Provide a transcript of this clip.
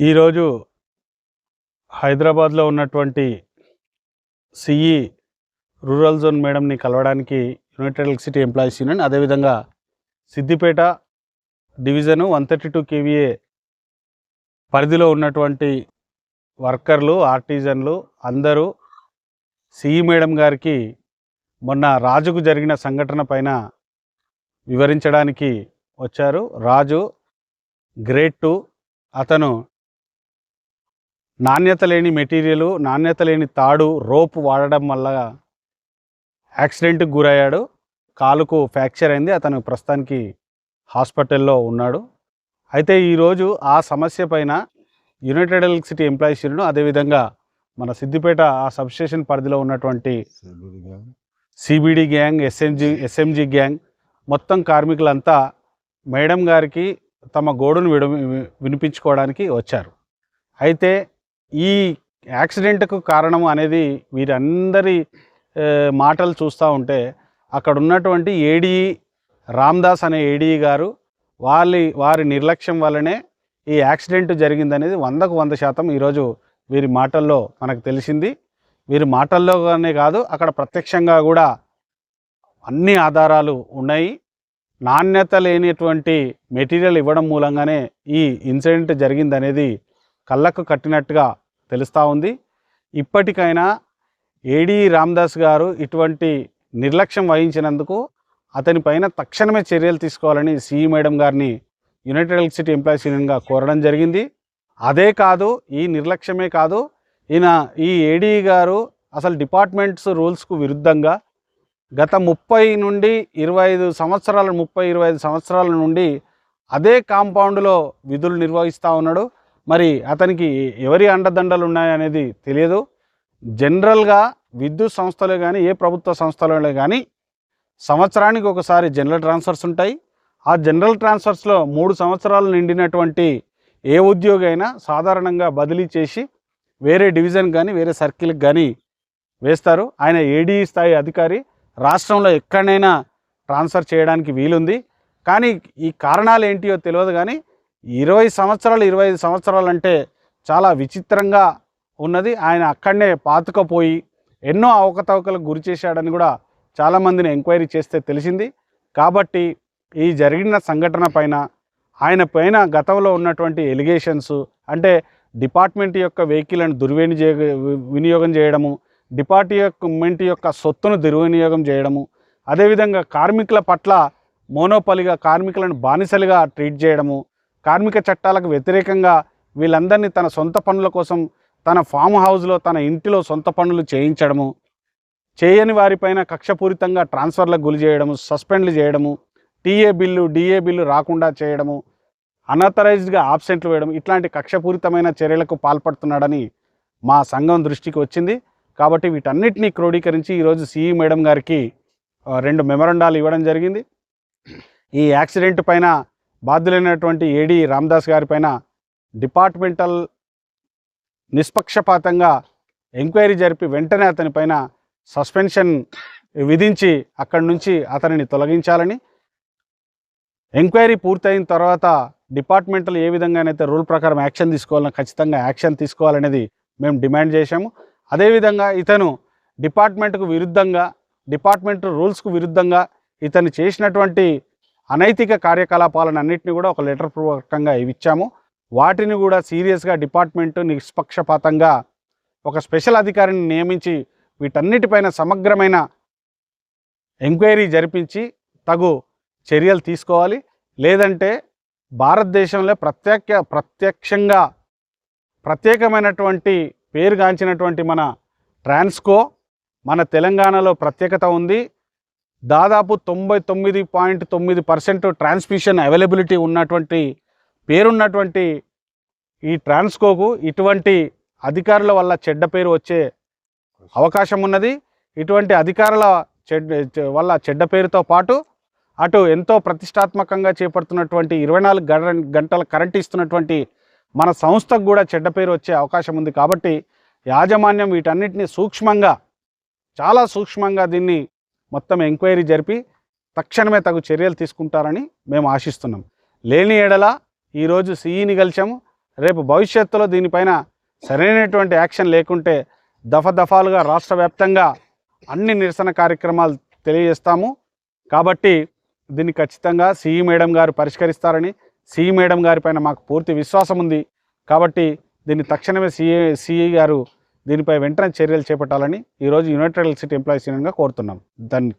ఈరోజు హైదరాబాద్లో ఉన్నటువంటి సిఈ రూరల్ జోన్ మేడంని కలవడానికి యునైటెడ్ ఎలక్ట్రిసిటీ ఎంప్లాయీస్ యూనియన్ అదేవిధంగా Siddipet division one thirty two KVA పరిధిలో ఉన్నటువంటి వర్కర్లు ఆర్టిజన్లు అందరూ సిఈ మేడం గారికి మొన్న రాజుకు జరిగిన సంఘటన పైన వివరించడానికి వచ్చారు. రాజు గ్రేట్ టూ అతను నాణ్యత లేని మెటీరియల్ నాణ్యత లేని తాడు రోప్ వాడడం వల్ల యాక్సిడెంట్కి గురయ్యాడు. కాలుకు ఫ్రాక్చర్ అయింది. అతను ప్రస్తుతానికి హాస్పిటల్లో ఉన్నాడు. అయితే ఈరోజు ఆ సమస్య పైన యునైటెడ్ ఎలక్ట్రిసిటీ ఎంప్లాయీస్ యూనియన్ అదేవిధంగా మన సిద్దిపేట ఆ సబ్స్టేషన్ పరిధిలో ఉన్నటువంటి CBD gang SMG SMG gang మొత్తం కార్మికులంతా మేడం గారికి తమ గోడును విడ వినిపించుకోవడానికి వచ్చారు. అయితే ఈ యాక్సిడెంట్కు కారణం అనేది వీరందరి మాటలు చూస్తూ ఉంటే అక్కడ ఉన్నటువంటి ఏడీ రామ్దాస్ అనే ఏడీ గారు వాళ్ళ వారి నిర్లక్ష్యం వల్లనే ఈ యాక్సిడెంట్ జరిగిందనేది వందకు వంద శాతం ఈరోజు వీరి మాటల్లో మనకు తెలిసింది. వీరి మాటల్లోనే కాదు అక్కడ ప్రత్యక్షంగా కూడా అన్ని ఆధారాలు ఉన్నాయి. నాణ్యత లేనటువంటి మెటీరియల్ ఇవ్వడం మూలంగానే ఈ ఇన్సిడెంట్ జరిగిందనేది కళ్ళకు కట్టినట్టుగా తెలుస్తూ ఉంది. ఇప్పటికైనా ఏడి రామ్దాస్ గారు ఇటువంటి నిర్లక్ష్యం వహించినందుకు అతని పైన తక్షణమే చర్యలు తీసుకోవాలని సిఈ మేడం గారిని యునైటెడ్ ఎలక్ట్రిసిటీ ఎంప్లాయీస్ యూనియన్గా కోరడం జరిగింది. అదే కాదు ఈ నిర్లక్ష్యమే కాదు ఈయన ఈ ఏడీ గారు అసలు డిపార్ట్మెంట్స్ రూల్స్కు విరుద్ధంగా గత ముప్పై నుండి ఇరవై ఐదు సంవత్సరాల ముప్పై ఇరవై ఐదు సంవత్సరాల నుండి అదే కాంపౌండ్లో విధులు నిర్వహిస్తూ ఉన్నాడు. మరి అతనికి ఎవరి అండదండలు ఉన్నాయనేది తెలియదు. జనరల్గా విద్యుత్ సంస్థలు కానీ ఏ ప్రభుత్వ సంస్థలలో కానీ సంవత్సరానికి ఒకసారి జనరల్ ట్రాన్స్ఫర్స్ ఉంటాయి. ఆ జనరల్ ట్రాన్స్ఫర్స్లో మూడు సంవత్సరాలు నిండినటువంటి ఏ ఉద్యోగి అయినా సాధారణంగా బదిలీ చేసి వేరే డివిజన్ కానీ వేరే సర్కిల్కి కానీ వేస్తారు. ఆయన ఏడీ స్థాయి అధికారి రాష్ట్రంలో ఎక్కడైనా ట్రాన్స్ఫర్ చేయడానికి వీలుంది. కానీ ఈ కారణాలు ఏంటియో తెలియదు కానీ ఇరవై సంవత్సరాలు ఇరవై ఐదు సంవత్సరాలు అంటే చాలా విచిత్రంగా ఉన్నది. ఆయన అక్కడనే పాతుకపోయి ఎన్నో అవకతవకలకు గురి చేశాడని కూడా చాలామందిని ఎంక్వైరీ చేస్తే తెలిసింది. కాబట్టి ఈ జరిగిన సంఘటన పైన ఆయన పైన గతంలో ఉన్నటువంటి ఎలిగేషన్స్ అంటే డిపార్ట్మెంట్ యొక్క వెహికల్ని దుర్విని వినియోగం చేయడము డిపార్ట్మెంట్ యొక్క సొత్తును దుర్వినియోగం చేయడము అదేవిధంగా కార్మికుల పట్ల మోనోపలిగా కార్మికులను బానిసలుగా ట్రీట్ చేయడము కార్మిక చట్టాలకు వ్యతిరేకంగా వీళ్ళందరినీ తన సొంత పనుల కోసం తన ఫామ్ హౌస్లో తన ఇంటిలో సొంత పనులు చేయించడము చేయని వారిపైన కక్షపూరితంగా ట్రాన్స్ఫర్లకు గురి చేయడము సస్పెండ్లు చేయడము టీఏ బిల్లు డిఏ బిల్లు రాకుండా చేయడము అనథరైజ్డ్గా ఆబ్సెంట్లు వేయడం ఇట్లాంటి కక్షపూరితమైన చర్యలకు పాల్పడుతున్నాడని మా సంఘం దృష్టికి వచ్చింది. కాబట్టి వీటన్నిటినీ క్రోడీకరించి ఈరోజు సిఈ మేడం గారికి రెండు మెమరండాలు ఇవ్వడం జరిగింది. ఈ యాక్సిడెంట్ పైన బాధ్యులైనటువంటి ఏడి రామదాస్ గారి పైన డిపార్ట్మెంటల్ నిష్పక్షపాతంగా ఎంక్వైరీ జరిపి వెంటనే అతనిపైన సస్పెన్షన్ విధించి అక్కడి నుంచి అతనిని తొలగించాలని. ఎంక్వైరీ పూర్తయిన తర్వాత డిపార్ట్మెంటల్ ఏ విధంగానైతే రూల్ ప్రకారం యాక్షన్ తీసుకోవాలని ఖచ్చితంగా యాక్షన్ తీసుకోవాలనేది మేము డిమాండ్ చేశాము. అదేవిధంగా ఇతను డిపార్ట్మెంట్కు విరుద్ధంగా డిపార్ట్మెంట్ రూల్స్కు విరుద్ధంగా ఇతను చేసినటువంటి అనైతిక కార్యకలాపాలను అన్నింటినీ కూడా ఒక లెటర్ పూర్వకంగా ఇచ్చాము. వాటిని కూడా సీరియస్గా డిపార్ట్మెంట్ నిష్పక్షపాతంగా ఒక స్పెషల్ అధికారిని నియమించి వీటన్నిటిపైన సమగ్రమైన ఎంక్వైరీ జరిపించి తగు చర్యలు తీసుకోవాలి. లేదంటే భారతదేశంలో ప్రత్యేక ప్రత్యక్షంగా ప్రత్యేకమైనటువంటి పేరుగాంచినటువంటి మన ట్రాన్స్కో మన తెలంగాణలో ప్రత్యేకత ఉంది. దాదాపు తొంభై తొమ్మిది పాయింట్ తొమ్మిది పర్సెంట్ ట్రాన్స్మిషన్ అవైలబిలిటీ ఉన్నటువంటి పేరున్నటువంటి ఈ ట్రాన్స్కోకు ఇటువంటి అధికారుల వల్ల చెడ్డ పేరు వచ్చే అవకాశం ఉన్నది. ఇటువంటి అధికారుల చెడ్డ వల్ల చెడ్డ పేరుతో పాటు అటు ఎంతో ప్రతిష్టాత్మకంగా చేపడుతున్నటువంటి ఇరవై నాలుగు గంటల కరెంట్ ఇస్తున్నటువంటి మన సంస్థకు కూడా చెడ్డ పేరు వచ్చే అవకాశం ఉంది. కాబట్టి యాజమాన్యం వీటన్నిటిని సూక్ష్మంగా చాలా సూక్ష్మంగా దీన్ని మొత్తం ఎంక్వైరీ జరిపి తక్షణమే తగు చర్యలు తీసుకుంటారని మేము ఆశిస్తున్నాం. లేని ఎడల ఈరోజు సిఈని కలిసాము రేపు భవిష్యత్తులో దీనిపైన సరైనటువంటి యాక్షన్ లేకుంటే దఫ దఫాలుగా రాష్ట్ర వ్యాప్తంగా అన్ని నిరసన కార్యక్రమాలు తెలియజేస్తాము. కాబట్టి దీన్ని ఖచ్చితంగా సిఈ మేడం గారు పరిష్కరిస్తారని సిఈ మేడం గారి పైన మాకు పూర్తి విశ్వాసం ఉంది. కాబట్టి దీన్ని తక్షణమే సిఏ సిఈ గారు దీనిపై వెంటనే చర్యలు చేపట్టాలని ఈరోజు యునైటెడ్ సిటీ ఎంప్లాయీస్ యూనియన్గా కోరుతున్నాం. దాన్ని